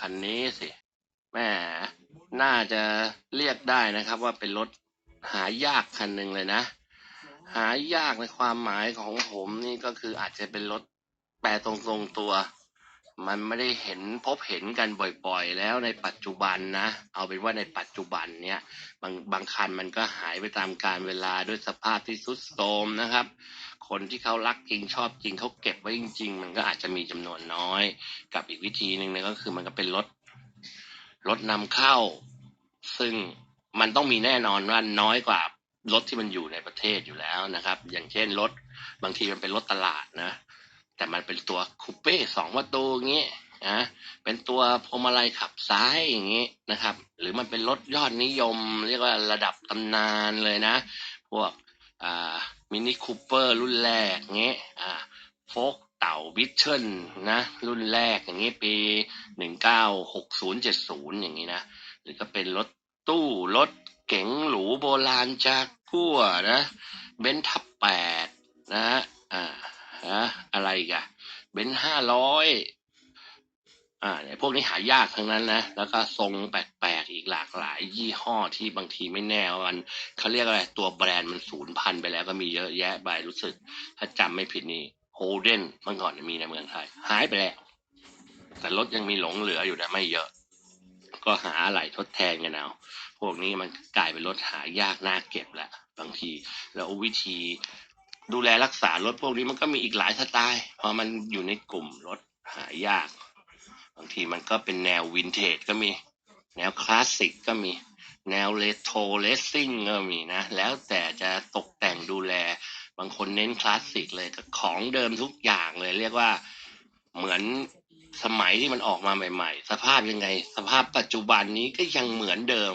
คันนี้สิแม่น่าจะเรียกได้นะครับว่าเป็นรถหายากคันหนึ่งเลยนะ หายากในความหมายของผมนี่ก็คืออาจจะเป็นรถแปลตรงๆตัว มันไม่ได้เห็นพบเห็นกันบ่อยๆ แล้วในปัจจุบันนะ เอาเป็นว่าในปัจจุบันเนี้ยบางบางคันมันก็หายไปตามกาลเวลาด้วยสภาพที่ทรุดโทรมนะครับ คนที่เขารักจริงชอบจริงเขาเก็บไว้จริง ๆ มันก็อาจจะมีจำนวนน้อย กับอีกวิธีหนึ่งนี่ยก็คือมันก็เป็นรถรถนำเข้า ซึ่งมันต้องมีแน่นอนว่าน้อยกว่ารถที่มันอยู่ในประเทศอยู่แล้วนะครับ อย่างเช่นรถบางทีมันเป็นรถตลาดนะ แต่มันเป็นตัวคูเป้สองประตูอย่างนี้นะเป็นตัวพวงมาลัยขับซ้ายอย่างนี้นะครับ หรือมันเป็นรถยอดนิยม เรียกว่าระดับตำนานเลยนะ พวกอ่ามินิคูเปอร์รุ่นแรกเงี้ยอ่าโฟกเต่าวิชเชิลนะ รุ่นแรกอย่างนี้ปีหนึ่งเก้าหกศูนย์เจ็ดศูนย์อย่างนี้นะ หรือก็เป็นรถตู้รถเก๋งหรูโบราณจากกัวนะเบนทับแปดนะอ่าฮะ อะไรกันเบนห้าร้อยอ่าเนี่ยพวกนี้หายากทั้งนั้นนะ แล้วก็ทรงแปลกๆอีกหลากหลาย ยี่ห้อที่บางทีไม่แน่ว่ามันเขาเรียกอะไร ตัวแบรนด์มันสูญพันไปแล้วก็มีเยอะแยะไปรู้สึก ถ้าจำไม่ผิดนี่โฮเดนเมื่อก่อนมีในเมืองไทย หายไปแล้ว แต่รถยังมีหลงเหลืออยู่นะไม่เยอะ ก็หาอะไรทดแทนกันเอาพวกนี้มันกลายเป็นรถหายากน่าเก็บแล้วบางที แล้ววิธี ดูแลรักษารถพวกนี้มันก็มีอีกหลายสไตล์พอมันอยู่ในกลุ่มรถหายาก บางทีมันก็เป็นแนววินเทจก็มี แนวคลาสสิกก็มี แนวเลโทรเลสซิ่งก็มีนะ แล้วแต่จะตกแต่งดูแล บางคนเน้นคลาสสิกเลยก็ของเดิมทุกอย่างเลย เรียกว่าเหมือนสมัยที่มันออกมาใหม่ ๆ สภาพยังไง สภาพปัจจุบันนี้ก็ยังเหมือนเดิม